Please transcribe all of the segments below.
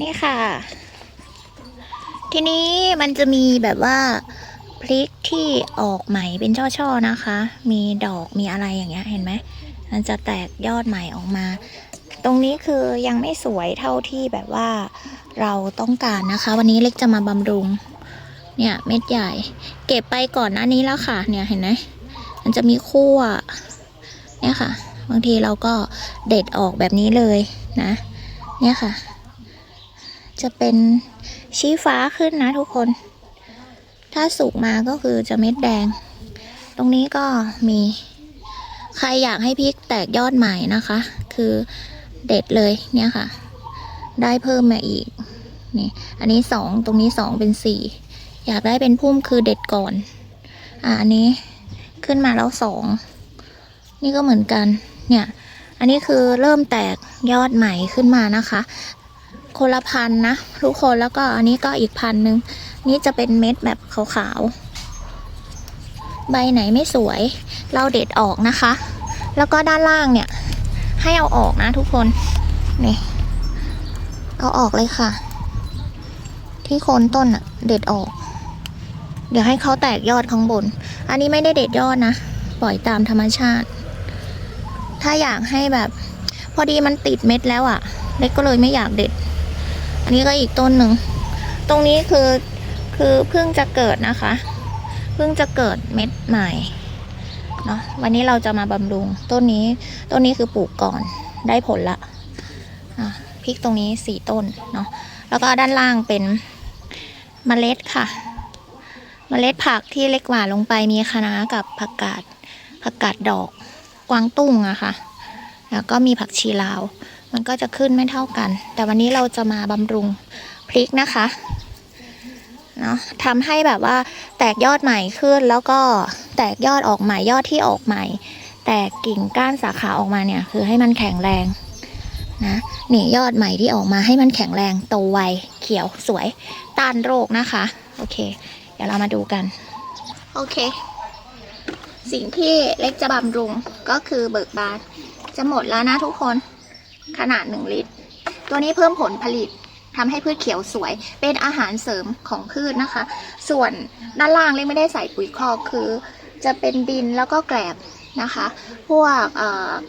นี่ค่ะ ทีนี้มันจะมีแบบว่าพริกที่ออกใหม่เป็นช่อๆนะคะ มีดอกมีอะไรอย่างเงี้ยเห็นไหมมันจะแตกยอดใหม่ออกมา ตรงนี้คือยังไม่สวยเท่าที่แบบว่าเราต้องการนะคะ วันนี้เล็กจะมาบำรุง เนี่ยเม็ดใหญ่ เก็บไปก่อนหน้านี้แล้วค่ะ เนี่ยเห็นไหมมันจะมีขั้วเนี่ยค่ะ บางทีเราก็เด็ดออกแบบนี้เลยนะ เนี่ยค่ะ จะเป็นชี้ฟ้าขึ้นนะทุกคน ถ้าสุกมาก็คือจะเม็ดแดง ตรงนี้ก็มี ใครอยากให้พริกแตกยอดใหม่นะคะ คือเด็ดเลยเนี่ยค่ะ ได้เพิ่มมาอีกนี่อันนี้สองตรงนี้สองเป็นสี่อยากได้เป็นพุ่มคือเด็ดก่อน อ่าอันนี้ขึ้นมาแล้วสองนี่ก็เหมือนกันเนี่ย อันนี้คือเริ่มแตกยอดใหม่ขึ้นมานะคะ คนละพันนะทุกคนแล้วก็อันนี้ก็อีกพันหนึ่งนี่จะเป็นเม็ดแบบขาวๆ ใบไหนไม่สวย เราเด็ดออกนะคะ แล้วก็ด้านล่างเนี่ย ให้เอาออกนะทุกคน นี่ เอาออกเลยค่ะ ที่โคนต้นอะเด็ดออก เดี๋ยวให้เขาแตกยอดข้างบน อันนี้ไม่ได้เด็ดยอดนะ ปล่อยตามธรรมชาติ ถ้าอยากให้แบบ พอดีมันติดเม็ดแล้วอะ่ะ เล็กก็เลยไม่อยากเด็ด นนี้ก็อีกต้นหนึ่ง ตรงนี้คือคือเพิ่งจะเกิดนะคะ เพิ่งจะเกิดเม็ดใหม่เนาะวันนี้เราจะมาบำรุงต้นนี้ต้นนี้คือปลูกก่อนได้ผลละอะพริกตรงนี้สี่ต้นเนาะแล้วก็ด้านล่างเป็นเมล็ดค่ะเมล็ดผักที่เล็กหว่าลงไปมีคะน้ากับผักกาดผักกาดดอกกวางตุ้งอะค่ะ แล้วก็มีผักชีลาว มันก็จะขึ้นไม่เท่ากัน แต่วันนี้เราจะมาบำรุงพริกนะคะเนาะทำให้แบบว่าแตกยอดใหม่ขึ้นแล้วก็แตกยอดออกใหม่ยอดที่ออกใหม่ แตกกิ่งก้านสาขาออกมาเนี่ย คือให้มันแข็งแรงนะนี่ยอดใหม่ที่ออกมาให้มันแข็งแรงโตไวเขียวสวยต้านโรคนะคะ โอเค เดี๋ยวเรามาดูกัน โอเค สิ่งที่เล็กจะบำรุงก็คือเบิกบานจะหมดแล้วนะทุกคน ขนาดหนึ่งลิตร ตัวนี้เพิ่มผลผลิตทำให้พืชเขียวสวย เป็นอาหารเสริมของพืชนะคะ ส่วนด้านล่างเล็กไม่ได้ใส่ปุ๋ยคอกคือ จะเป็นดินแล้วก็แกลบนะคะ พวก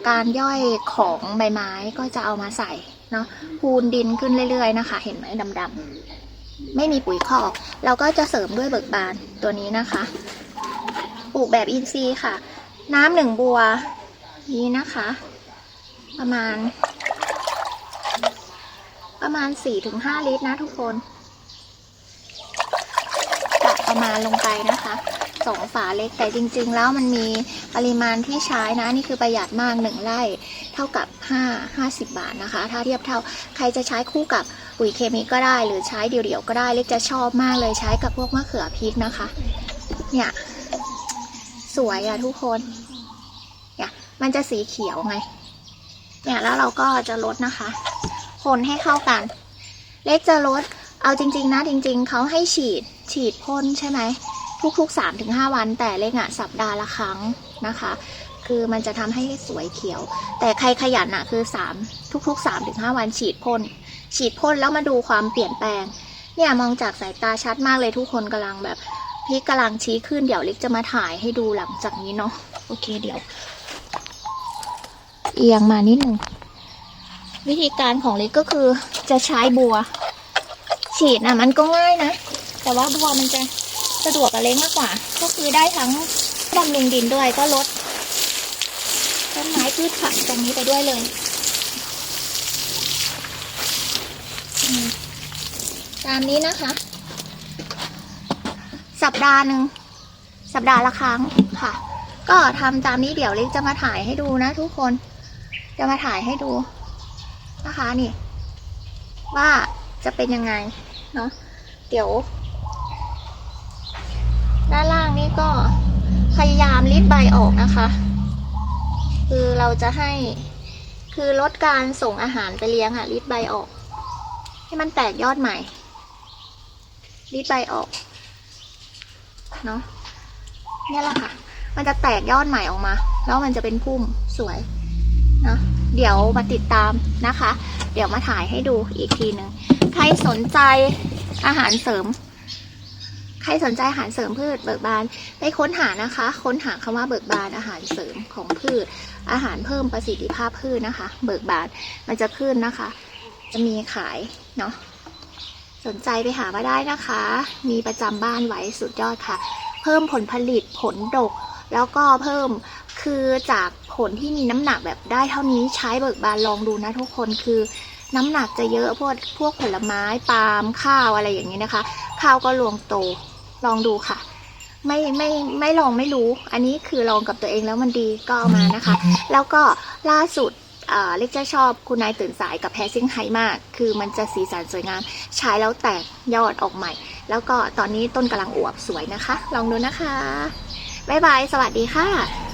การย่อยของใบไม้ก็จะเอามาใส่เนาะพูนดินขึ้นเรื่อยๆนะคะ เห็นไหมดำๆไม่มีปุ๋ยคอก เราก็จะเสริมด้วยเบิกบานตัวนี้นะคะ ปลูกแบบอินทรีย์ค่ะ น้ำหนึ่งบัวนี้นะคะ ประมาณ ประมาณ 4-5 ลิตรนะทุกคนกประมาณลงไปนะคะสองฝาเล็กแต่จริง ๆ แล้วมันมีปริมาณที่ใช้นะนี่คือประหยัดมากหนึ่งไร่เท่ากับ 5 50 บาทนะคะ ถ้าเทียบเท่าใครจะใช้คู่กับปุ๋ยเคมีก็ได้ หรือใช้เดี่ยวๆก็ได้เล็กจะชอบมากเลยใช้กับพวกมะเขือพริกนะคะ เนี่ย สวยอะทุกคนเนี่ยมันจะสีเขียวไง เนี่ยแล้วเราก็จะลดนะคะ คนให้เข้ากัน เล็กจะลดเอาจริง ๆ นะจริง ๆเขาให้ฉีดฉีดพ่นใช่ไหมทุกๆ3าถึงหวัน แต่เล็กอะสัปดาห์ละครั้งนะคะ คือมันจะทำให้สวยเขียว แต่ใครขยันอะคือ 3 ทุก ๆ3าถึงหวันฉีดพ่นฉีดพ่นแล้วมาดูความเปลี่ยนแปลง เนี่ยมองจากสายตาชัดมากเลยทุกคนกำลังแบบพริกกำลังชี้ขึ้นเดี๋ยวเล็กจะมาถ่ายให้ดูหลังจากนี้เนาะโอเคเดี๋ยว เอียงมานิดหนึ่ง วิธีการของเล็กก็คือจะใช้บัว ฉีดนะมันก็ง่ายนะ แต่ว่าบัวมันจะสะดวกกับเล็กมากกว่า ก็คือได้ทั้งบำรุงดินด้วยก็ลดต้นไม้พืชผักตรงนี้ไปด้วยเลยตามนี้นะคะ สัปดาห์หนึ่งสัปดาห์ละครั้งค่ะ ก็ทำตามนี้เดี๋ยวเล็กจะมาถ่ายให้ดูนะทุกคน จะมาถ่ายให้ดู นะคะนี่ ว่าจะเป็นยังไงเนาะเดี๋ยว ด้านล่างนี่ก็พยายามรีดใบออกนะคะ คือเราจะให้คือลดการส่งอาหารไปเลี้ยงอะรีดใบออก ให้มันแตกยอดใหม่รีดใบออกเนาะนี่แหละค่ะ มันจะแตกยอดใหม่ออกมา แล้วมันจะเป็นพุ่มสวยเนาะ เดี๋ยวมาติดตามนะคะ เดี๋ยวมาถ่ายให้ดูอีกทีหนึ่งใครสนใจอาหารเสริม ใครสนใจอาหารเสริมพืชเบิกบานไปค้นหานะคะ ค้นหาคำว่าเบิกบานอาหารเสริมของพืช อาหารเพิ่มประสิทธิภาพพืชนะคะ เบิกบานมันจะขึ้นนะคะ จะมีขายเนาะสนใจไปหามาได้นะคะ มีประจำบ้านไว้สุดยอดค่ะ เพิ่มผลผลิตผลดก แล้วก็เพิ่ม คือจากผลที่มีน้ำหนักแบบได้เท่านี้ใช้เบิกบานลองดูนะทุกคนคือน้ำหนักจะเยอะพวกพวกผลไม้ปาล์มข้าวอะไรอย่างนี้นะคะ ข้าวก็รวงโตลองดูค่ะ ไม่ไม่ไม่ลองไม่รู้ อันนี้คือลองกับตัวเองแล้วมันดีก็เอามานะคะ แล้วก็ล่าสุดเล็กจะชอบคุณนายตื่นสายกับแพซิ่งไฮมาก คือมันจะสีสันสวยงาม ใช้แล้วแตกยอดออกใหม่ แล้วก็ตอนนี้ต้นกำลังอวบสวยนะคะ ลองดูนะคะ บ๊ายบาย สวัสดีค่ะ